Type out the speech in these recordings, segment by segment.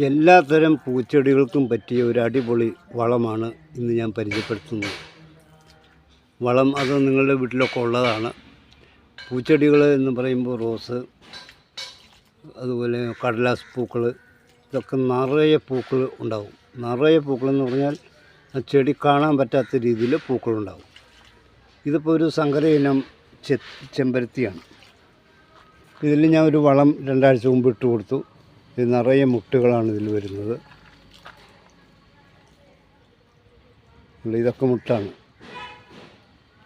എല്ലാത്തരം പൂച്ചെടികൾക്കും പറ്റിയ ഒരു അടിപൊളി വളമാണ് ഇന്ന് ഞാൻ പരിചയപ്പെടുത്തുന്നത്. വളം അത് നിങ്ങളുടെ വീട്ടിലൊക്കെ ഉള്ളതാണ്. പൂച്ചെടികൾ എന്ന് പറയുമ്പോൾ റോസ് അതുപോലെ കടലാസ് പൂക്കൾ ഇതൊക്കെ നിറയെ പൂക്കൾ ഉണ്ടാവും. നിറയെ പൂക്കളെന്ന് പറഞ്ഞാൽ ആ ചെടി കാണാൻ പറ്റാത്ത രീതിയിൽ പൂക്കളുണ്ടാവും ഇതിപ്പോൾ ഒരു സങ്കര ഇനം ചെമ്പരത്തിയാണ്. ഇതിൽ ഞാൻ ഒരു വളം രണ്ടാഴ്ച മുമ്പ് ഇട്ട് കൊടുത്തു. ഇത് നിറയെ മുട്ടുകളാണ് ഇതിൽ വരുന്നത്. ഇതൊക്കെ മുട്ടാണ്.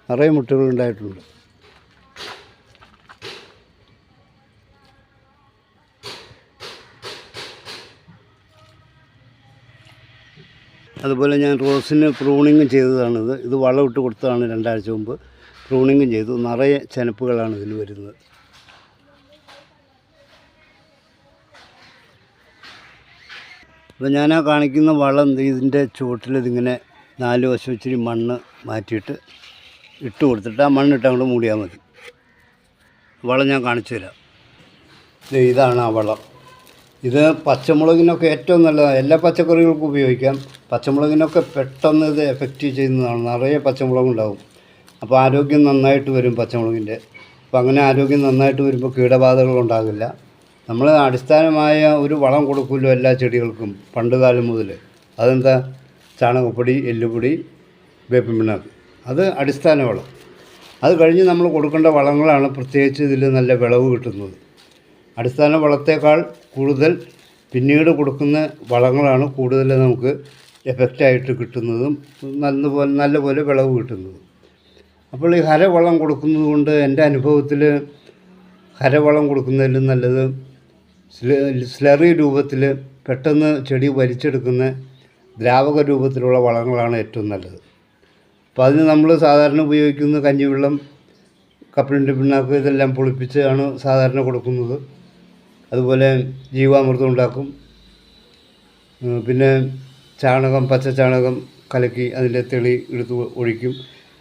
നിറയെ മുട്ടുകൾ ഉണ്ടായിട്ടുണ്ട്. അതുപോലെ ഞാൻ റോസിന് പ്രൂണിങ്ങും ചെയ്തതാണിത്. ഇത് വളമിട്ട് കൊടുത്തതാണ് രണ്ടാഴ്ച മുമ്പ്. പ്രൂണിങ്ങും ചെയ്തു. നിറയെ ചെനപ്പുകളാണ് ഇതിൽ വരുന്നത്. അപ്പോൾ ഞാൻ ആ കാണിക്കുന്ന വളം ഇതിന്റെ ചുവട്ടിൽ ഇതിങ്ങനെ നാല് വശം ഇച്ചിരി മണ്ണ് മാറ്റിയിട്ട് ഇട്ട് കൊടുത്തിട്ട് ആ മണ്ണിട്ട് അങ്ങോട്ട് മൂടിയാൽ മതി. വളം ഞാൻ കാണിച്ചു തരാം. ഇതാണ് ആ വളം. ഇത് പച്ചമുളകിനൊക്കെ ഏറ്റവും നല്ലതാണ്. എല്ലാ പച്ചക്കറികൾക്കും ഉപയോഗിക്കാം. പച്ചമുളകിനൊക്കെ പെട്ടെന്ന് ഇത് എഫക്റ്റ് ചെയ്യുന്നതാണ്. നിറയെ പച്ചമുളകുണ്ടാവും. അപ്പോൾ ആരോഗ്യം നന്നായിട്ട് വരും പച്ചമുളകിന്റെ. അപ്പോൾ അങ്ങനെ ആരോഗ്യം നന്നായിട്ട് വരുമ്പോൾ കീടബാധകൾ ഉണ്ടാകില്ല. നമ്മൾ അടിസ്ഥാനമായ ഒരു വളം കൊടുക്കുമല്ലോ എല്ലാ ചെടികൾക്കും പണ്ട് കാലം മുതൽ അതെന്താ? ചാണകപ്പൊടി എല്ലുപൊടി വേപ്പിൻ അത് അടിസ്ഥാന വളം. അത് കഴിഞ്ഞ് നമ്മൾ കൊടുക്കേണ്ട വളങ്ങളാണ് പ്രത്യേകിച്ച് ഇതിൽ നല്ല വിളവ് കിട്ടുന്നത്. അടിസ്ഥാന വളത്തേക്കാൾ കൂടുതൽ പിന്നീട് കൊടുക്കുന്ന വളങ്ങളാണ് കൂടുതൽ നമുക്ക് എഫക്റ്റായിട്ട് കിട്ടുന്നതും നല്ലപോലെ നല്ലപോലെ വിളവ് കിട്ടുന്നതും. അപ്പോൾ ഈ ഹരവളം കൊടുക്കുന്നത് കൊണ്ട് എന്റെ അനുഭവത്തിൽ ഹരവളം കൊടുക്കുന്നതിലും നല്ലത് സ്ലറി രൂപത്തിൽ പെട്ടെന്ന് ചെടി വലിച്ചെടുക്കുന്ന ദ്രാവക രൂപത്തിലുള്ള വളങ്ങളാണ് ഏറ്റവും നല്ലത്. അപ്പോൾ അതിന് നമ്മൾ സാധാരണ ഉപയോഗിക്കുന്ന കഞ്ഞിവെള്ളം കപ്പലിന്റെ പിണ്ണാക്ക് ഇതെല്ലാം പൊളിപ്പിച്ചാണ് സാധാരണ കൊടുക്കുന്നത്. അതുപോലെ ജീവാമൃതം ഉണ്ടാക്കും. പിന്നെ ചാണകം പച്ച ചാണകം കലക്കി അതിന്റെ തെളി എടുത്ത് ഒഴിക്കും.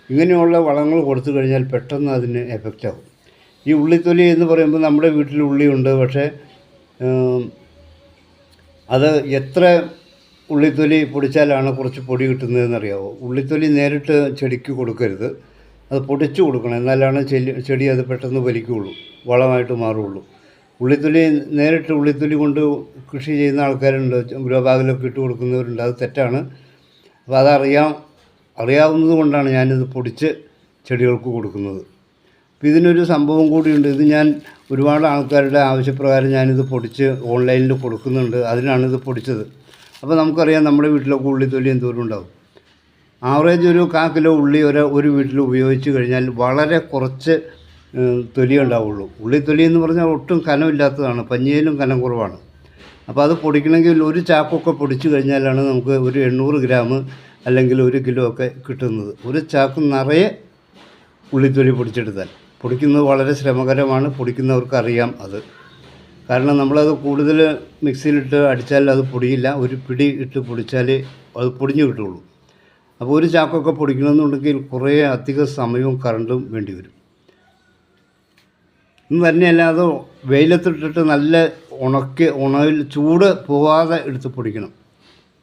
ഇങ്ങനെയുള്ള വളങ്ങൾ കൊടുത്തു കഴിഞ്ഞാൽ പെട്ടെന്ന് അതിന് എഫക്റ്റാകും. ഈ ഉള്ളിത്തൊലി എന്ന് പറയുമ്പോൾ നമ്മുടെ വീട്ടിൽ ഉള്ളിയുണ്ട്. പക്ഷേ അത് എത്ര ഉള്ളിത്തൊലി പൊടിച്ചാലാണ് കുറച്ച് പൊടി കിട്ടുന്നതെന്ന് അറിയാമോ ഉള്ളിത്തൊലി നേരിട്ട് ചെടിക്ക് കൊടുക്കരുത്. അത് പൊടിച്ചു കൊടുക്കണം. എന്നാലാണ് ചെല്ലി ചെടി അത് പെട്ടെന്ന് വലിക്കുകയുള്ളൂ. വളമായിട്ട് മാറുകയുള്ളൂ. ഉള്ളിത്തൊലി നേരിട്ട് ഉള്ളിത്തൊലി കൊണ്ട് കൃഷി ചെയ്യുന്ന ആൾക്കാരുണ്ട്. ഗ്രോ ബാഗിലൊക്കെ ഇട്ട് കൊടുക്കുന്നവരുണ്ട്. അത് തെറ്റാണ്. അപ്പോൾ അതറിയാം അറിയാവുന്നത് കൊണ്ടാണ് ഞാനിത് പൊടിച്ച് ചെടികൾക്ക് കൊടുക്കുന്നത്. ഇതിനൊരു സംഭവം കൂടിയുണ്ട്. ഇത് ഞാൻ ഒരുപാട് ആൾക്കാരുടെ ആവശ്യപ്രകാരം ഞാനിത് പൊടിച്ച് ഓൺലൈനിൽ കൊടുക്കുന്നുണ്ട്. അതിനാണ് ഇത് പൊടിച്ചത്. അപ്പോൾ നമുക്കറിയാം നമ്മുടെ വീട്ടിലൊക്കെ ഉള്ളിത്തൊലി എന്തോരം ഉണ്ടാവും. ആവറേജ് ഒരു കാ കിലോ ഉള്ളി ഒരു ഒരു വീട്ടിൽ ഉപയോഗിച്ച് കഴിഞ്ഞാൽ വളരെ കുറച്ച് തൊലി ഉണ്ടാവുള്ളൂ. ഉള്ളിത്തൊലി എന്ന് പറഞ്ഞാൽ ഒട്ടും കനമില്ലാത്തതാണ്. പഞ്ഞിയിലും കനം കുറവാണ്. അപ്പോൾ അത് പൊടിക്കണമെങ്കിൽ ഒരു ചാക്കൊക്കെ പൊടിച്ചു കഴിഞ്ഞാലാണ് നമുക്ക് ഒരു എണ്ണൂറ് ഗ്രാം അല്ലെങ്കിൽ ഒരു കിലോ ഒക്കെ കിട്ടുന്നത്. ഒരു ചാക്ക് നിറയെ ഉള്ളിത്തൊലി പൊടിച്ചെടുത്താൽ. പൊടിക്കുന്നത് വളരെ ശ്രമകരമാണ്. പൊടിക്കുന്നവർക്ക് അറിയാം അത്. കാരണം നമ്മളത് കൂടുതൽ മിക്സിയിലിട്ട് അടിച്ചാൽ അത് പൊടിയില്ല. ഒരു പിടി ഇട്ട് പൊടിച്ചാൽ അത് പൊടിഞ്ഞു കിട്ടുള്ളൂ അപ്പോൾ ഒരു ചാക്കൊക്കെ പൊടിക്കണമെന്നുണ്ടെങ്കിൽ കുറേ അധികം സമയവും കറണ്ടും വേണ്ടി വരും. ഇന്ന് തന്നെയല്ല അത് വെയിലത്തിട്ടിട്ട് നല്ല ഉണക്കി ഉണയിൽ ചൂട് പോവാതെ എടുത്ത് പൊടിക്കണം.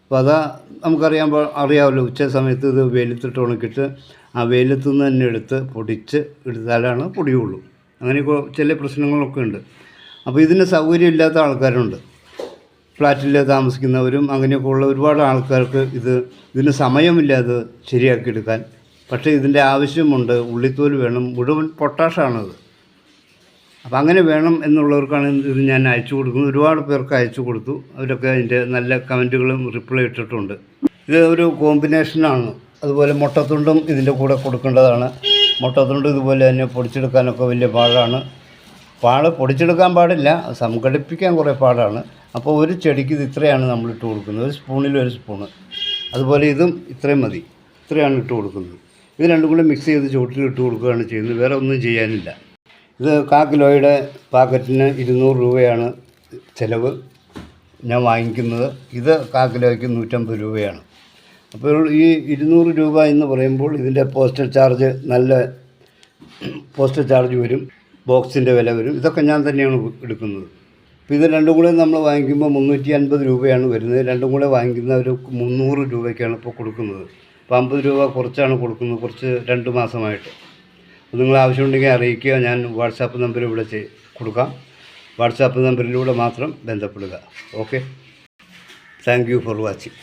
അപ്പോൾ അതാ നമുക്കറിയാൻ അറിയാമല്ലോ ഉച്ച സമയത്ത് ഇത് വെയിലത്തിട്ട് ഉണക്കിയിട്ട് ആ വെയിലത്തു നിന്ന് തന്നെ എടുത്ത് പൊടിച്ച് എടുത്താലാണ് പൊടിയുള്ളൂ. അങ്ങനെയൊക്കെ ചില പ്രശ്നങ്ങളൊക്കെ ഉണ്ട്. അപ്പോൾ ഇതിന് സൗകര്യം ഇല്ലാത്ത ആൾക്കാരുണ്ട്. ഫ്ലാറ്റിൽ താമസിക്കുന്നവരും അങ്ങനെയൊക്കെ ഉള്ള ഒരുപാട് ആൾക്കാർക്ക് ഇത് ഇതിന് സമയമില്ലാതെ ശരിയാക്കിയെടുക്കാൻ. പക്ഷേ ഇതിന്റെ ആവശ്യമുണ്ട്. ഉള്ളിത്തോൽ വേണം. മുഴുവൻ പൊട്ടാഷാണത്. അപ്പം അങ്ങനെ വേണം എന്നുള്ളവർക്കാണ് ഇത് ഞാൻ അയച്ചു കൊടുക്കുന്നത്. ഒരുപാട് പേർക്ക് അയച്ചു കൊടുത്തു. അവരൊക്കെ അതിന്റെ നല്ല കമന്റുകളും റിപ്ലൈ ഇട്ടിട്ടുണ്ട്. ഇത് ഒരു കോമ്പിനേഷനാണ്. അതുപോലെ മുട്ടത്തുണ്ടും ഇതിന്റെ കൂടെ കൊടുക്കേണ്ടതാണ്. മുട്ടത്തുണ്ട് ഇതുപോലെ തന്നെ പൊടിച്ചെടുക്കാനൊക്കെ വലിയ പാടാണ്. പാട് പൊടിച്ചെടുക്കാൻ പാടില്ല സംഘടിപ്പിക്കാൻ കുറേ പാടാണ്. അപ്പോൾ ഒരു ചെടിക്ക് ഇത് ഇത്രയാണ് നമ്മൾ ഇട്ട് കൊടുക്കുന്നത്. ഒരു സ്പൂണിൽ ഒരു സ്പൂണ്. അതുപോലെ ഇതും ഇത്രയും മതി. ഇത്രയാണ് ഇട്ട് കൊടുക്കുന്നത്. ഇത് രണ്ടും കൂടെ മിക്സ് ചെയ്ത് ചുവട്ടിൽ ഇട്ട് കൊടുക്കുകയാണ് ചെയ്യുന്നത്. വേറെ ഒന്നും ചെയ്യാനില്ല. ഇത് കാ കിലോയുടെ പാക്കറ്റിന് ഇരുന്നൂറ് രൂപയാണ് ചിലവ് ഞാൻ വാങ്ങിക്കുന്നത്. ഇത് കാ കിലോയ്ക്ക് നൂറ്റമ്പത് രൂപയാണ്. അപ്പോൾ ഈ ഇരുന്നൂറ് രൂപ എന്ന് പറയുമ്പോൾ ഇതിന്റെ പോസ്റ്റൽ ചാർജ് നല്ല പോസ്റ്റൽ ചാർജ് വരും ബോക്സിന്റെ വില വരും. ഇതൊക്കെ ഞാൻ തന്നെയാണ് എടുക്കുന്നത്. അപ്പോൾ ഇത് രണ്ടും കൂടെ നമ്മൾ വാങ്ങിക്കുമ്പോൾ മുന്നൂറ്റി അൻപത് രൂപയാണ് വരുന്നത്. രണ്ടും കൂടെ വാങ്ങിക്കുന്ന ഒരു മുന്നൂറ് രൂപയ്ക്കാണ് ഇപ്പോൾ കൊടുക്കുന്നത്. അപ്പോൾ അമ്പത് രൂപ കുറച്ചാണ് കൊടുക്കുന്നത് കുറച്ച് രണ്ട് മാസമായിട്ട്. അപ്പോൾ നിങ്ങൾ ആവശ്യമുണ്ടെങ്കിൽ അറിയിക്കുക. ഞാൻ വാട്സാപ്പ് നമ്പർ ഇവിടെ കൊടുക്കാം. വാട്സാപ്പ് നമ്പറിലൂടെ മാത്രം ബന്ധപ്പെടുക. ഓക്കെ? Thank for watching